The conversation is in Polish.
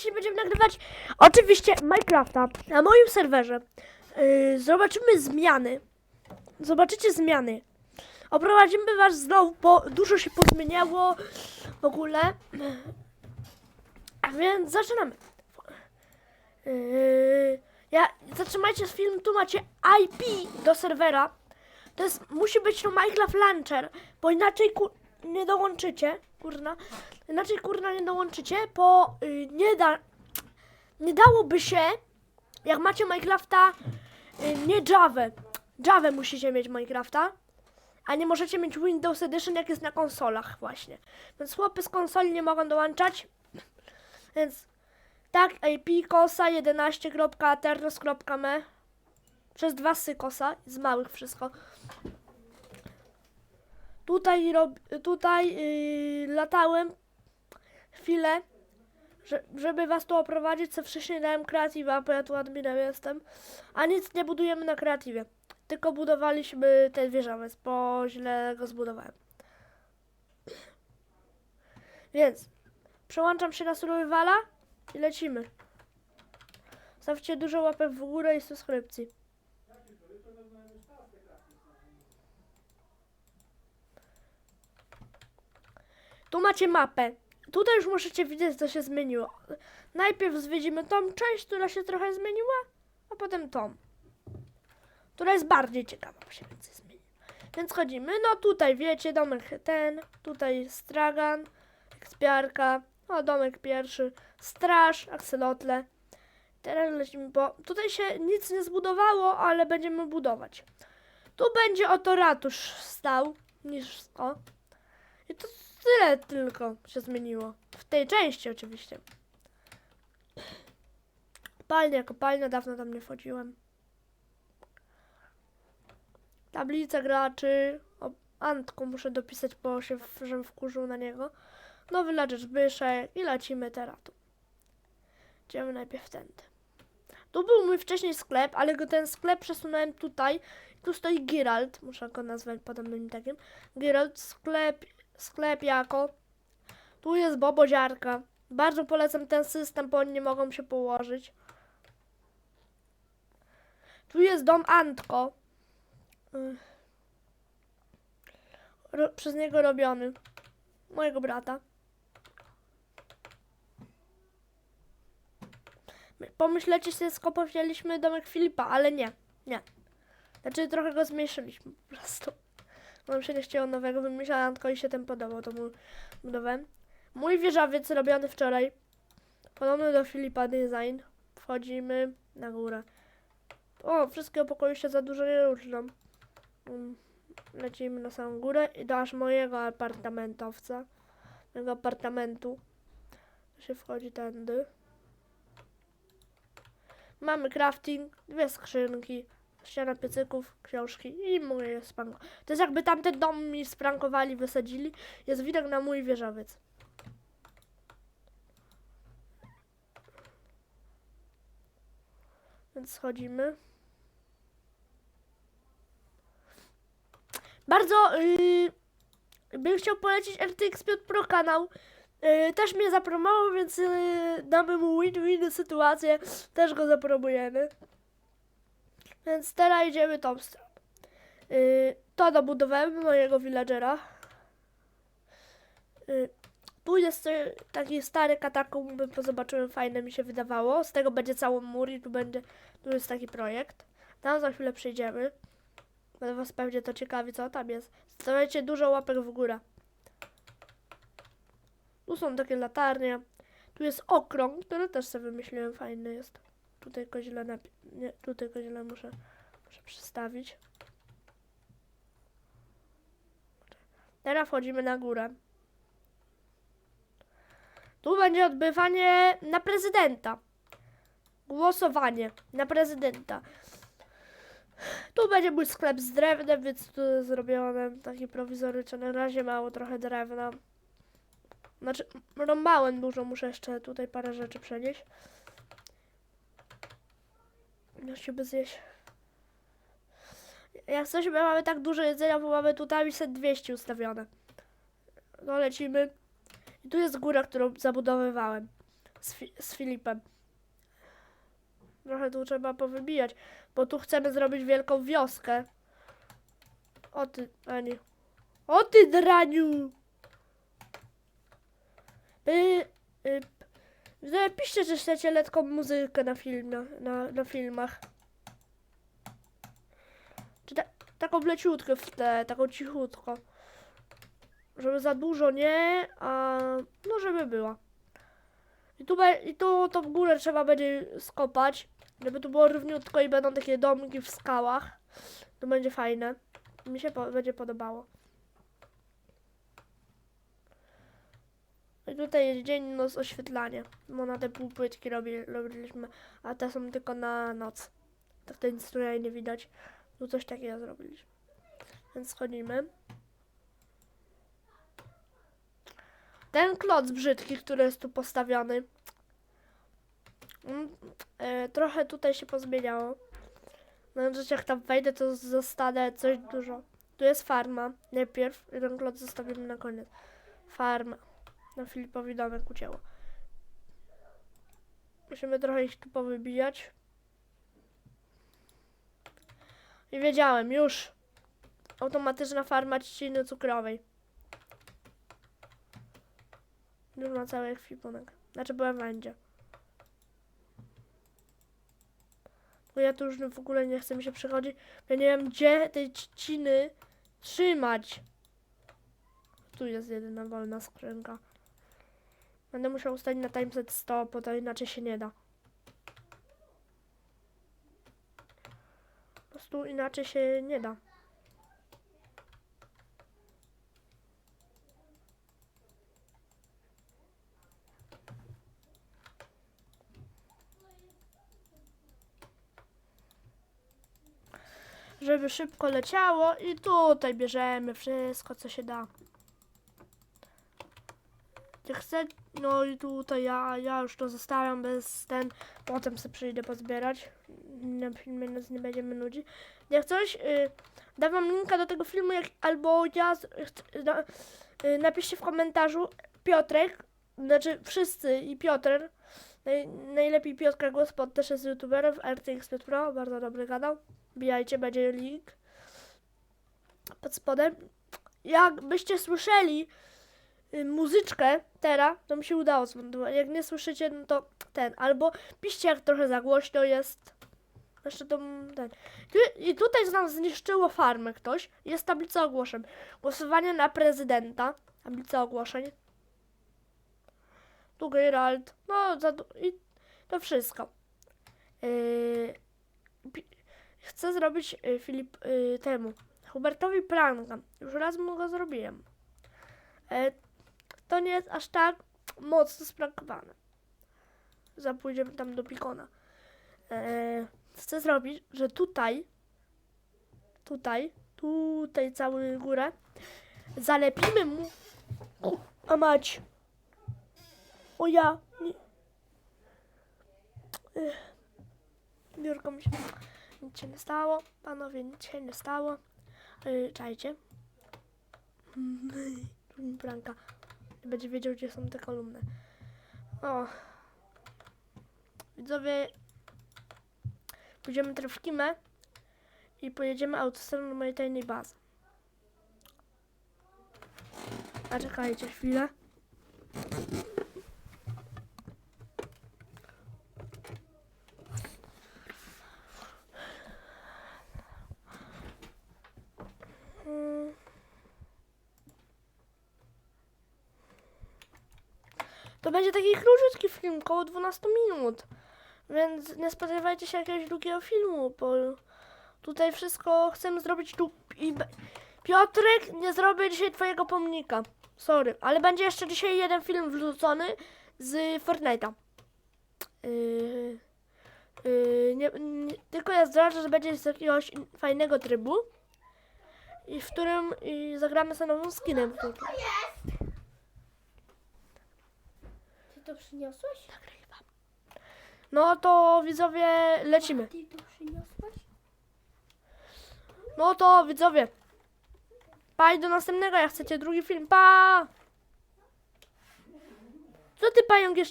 dzisiaj będziemy nagrywać oczywiście Minecrafta na moim serwerze. Yy, zobaczymy zmiany. Zobaczycie zmiany. Oprowadzimy was znowu, bo dużo się pozmieniało w ogóle. A więc zaczynamy. Yy, ja, zatrzymajcie film, tu macie IP do serwera. To jest, musi być to Minecraft Launcher, bo inaczej ku, nie dołączycie, kurna, inaczej kurna nie dołączycie, bo y, nie da, nie dałoby się, jak macie Minecrafta, y, nie Java, Java musicie mieć Minecrafta, a nie możecie mieć Windows Edition, jak jest na konsolach właśnie. Więc chłopy z konsoli nie mogą dołączać, więc tak, IP kosa 11.aternos.me przez dwa sykosa, z małych wszystko. Tutaj, rob, tutaj yy, latałem chwilę, że, żeby was tu oprowadzić, co wcześniej dałem kreatywa, bo ja tu adminem jestem, a nic nie budujemy na kreatywie, tylko budowaliśmy ten wieżowiec, bo źle go zbudowałem. Więc przełączam się na survivala i lecimy. Stawcie dużo łapek w górę i subskrypcji. Tu macie mapę. Tutaj już możecie widzieć, co się zmieniło. Najpierw zwiedzimy tą część, która się trochę zmieniła, a potem tą, która jest bardziej ciekawa, bo się więcej zmieni. Więc chodzimy. No tutaj wiecie, domek ten, tutaj stragan, ekspiarka, o domek pierwszy, straż, akselotle. Teraz lecimy, bo tutaj się nic nie zbudowało, ale będziemy budować. Tu będzie oto ratusz stał, niż o. I to tyle tylko się zmieniło. W tej części oczywiście. Kopalnia, kopalnia, dawno tam nie wchodziłem. Tablica graczy. O, Antku muszę dopisać, bo się w, żem wkurzył na niego. Nowy lacz Zbyszek i lecimy teraz tu. Idziemy najpierw tędy. Tu był mój wcześniej sklep, ale go ten sklep przesunąłem tutaj. Tu stoi Geralt, muszę go nazwać podobnym takim. Geralt, sklep, sklep jako. Tu jest Boboziarka. Bardzo polecam ten system, bo oni nie mogą się położyć. Tu jest dom Antko. Ro, przez niego robiony. Mojego brata. My- Pomyślecie sobie, skąd wzięliśmy domek Filipa, ale nie. Nie. Znaczy trochę go zmniejszyliśmy po prostu. Mam się nie chciało nowego wymyślać, tylko i się ten podobał, to mój budowałem. Mój wieżowiec robiony wczoraj. Podobny do Filipa Design. Wchodzimy na górę. O, wszystkie pokoju się za dużo nie różnią. Mm, Lecimy na samą górę i do aż mojego apartamentowca. Mojego apartamentu. Się wchodzi tędy. Mamy crafting, dwie skrzynki, ściana piecyków, książki i moje spanko. To jest jakby tamten dom mi sprankowali, wysadzili. Jest widok na mój wieżowiec. Więc schodzimy. Bardzo yy, bym chciał polecić RTX 5 Pro kanał. Yy, też mnie zapromował, więc yy, damy mu win-win sytuację. Też go zapromujemy. Więc teraz idziemy tą stronę. Yy, to dobudowałem mojego villagera. Yy, jest y, taki stary katakumby, bo zobaczyłem, fajne mi się wydawało. Z tego będzie cały mur i tu będzie, tu jest taki projekt. Tam za chwilę przejdziemy. Będę was pewnie to ciekawi, co tam jest. Stawiajcie dużo łapek w górę. Tu są takie latarnie. Tu jest okrąg, który też sobie wymyśliłem, fajny jest. Tutaj go źle napi- nie, tutaj go źle muszę, muszę przestawić. Teraz wchodzimy na górę. Tu będzie odbywanie na prezydenta. Głosowanie na prezydenta. Tu będzie mój sklep z drewnem, więc tu zrobione taki prowizoryczny. Na razie mało trochę drewna. Znaczy, rąbałem dużo, muszę jeszcze tutaj parę rzeczy przenieść. Musimy zjeść. Jak coś, my mamy tak dużo jedzenia, bo mamy tutaj set 200 ustawione. No lecimy. I tu jest góra, którą zabudowywałem. z, Fi- z Filipem. Trochę tu trzeba powybijać, bo tu chcemy zrobić wielką wioskę. O ty, a nie. O ty draniu! Y, y, Napiszcie, że chcecie letką muzykę na, filmie, na, na filmach. Czy ta, taką leciutkę w tle, taką cichutko. Żeby za dużo nie, a no żeby była. I tu, I tu w górę trzeba będzie skopać, żeby tu było równiutko i będą takie domki w skałach. To będzie fajne. Mi się po, będzie podobało. I tutaj jest dzień, noc, oświetlanie. Bo na te półpłytki robi, robiliśmy, a te są tylko na noc. Tak nic tutaj nie widać. Tu coś takiego zrobiliśmy. Więc schodzimy. Ten kloc brzydki, który jest tu postawiony. mm, e, trochę tutaj się pozmieniało. No, że jak tam wejdę, to zostanę coś dużo. Tu jest farma. Najpierw jeden kloc zostawimy na koniec. Farma. Na Filipowi domek ucięło. Musimy trochę ich tu powybijać. I wiedziałem, już. Automatyczna farma trzciny cukrowej. Już ma cały ekwipunek. Znaczy byłem będzie. Bo ja tu już w ogóle nie chcę mi się przechodzić. Ja nie wiem gdzie tej trzciny trzymać. Tu jest jedyna wolna skrzynka. Będę musiał ustawić na timeset 100, bo to inaczej się nie da. Po prostu inaczej się nie da. Żeby szybko leciało i tutaj bierzemy wszystko co się da. Chcę, no i tutaj ja, ja już to zostawiam bez ten, potem sobie przyjdę pozbierać. Na filmie nas nie będziemy nudzić. Jak coś, y, dam wam linka do tego filmu, jak, albo ja, na, y, napiszcie w komentarzu Piotrek, znaczy wszyscy i Piotr, naj, najlepiej Piotrka Gospod też jest youtuberem w RTX Pro, bardzo dobry kanał. Bijajcie, będzie link pod spodem. Jakbyście słyszeli muzyczkę teraz, to mi się udało zmontować. Jak nie słyszycie, no to ten. Albo piszcie, jak trochę za głośno jest. Jeszcze to ten. I tutaj nam zniszczyło farmę ktoś. Jest tablica ogłoszeń. Głosowanie na prezydenta. Tablica ogłoszeń. Tu Geralt. No, za, i to wszystko. Yy, chcę zrobić y, Filip y, temu. Hubertowi pranka. Już raz mu go zrobiłem. E, to nie jest aż tak mocno sprankowane. Zapójdziemy tam do Pikona. E, chcę zrobić, że tutaj, tutaj, tutaj całą górę zalepimy mu. A mać. O ja. Nie. Ech. Biurko mi się. Nic się nie stało. Panowie, nic się nie stało. Yy, czajcie. Mm, Pranka. Będzie wiedział, gdzie są te kolumny. O. Widzowie. Pójdziemy teraz w Kimę i pojedziemy autostradą do mojej tajnej bazy. A czekajcie chwilę. To będzie taki króciutki film, około 12 minut. Więc nie spodziewajcie się jakiegoś długiego filmu, bo tutaj wszystko chcemy zrobić tu. I Piotrek, nie zrobię dzisiaj twojego pomnika. Sorry, ale będzie jeszcze dzisiaj jeden film wrzucony z Fortnite'a. Yy, yy, nie, nie, tylko ja zdradzę, że będzie z jakiegoś fajnego trybu. I w którym i zagramy sobie nowym skinem. Ty to przyniosłeś? No to widzowie, lecimy. Ty to przyniosłeś? No to widzowie. Pa i do następnego, jak chcecie drugi film. Pa! Co ty pająk jeszcze?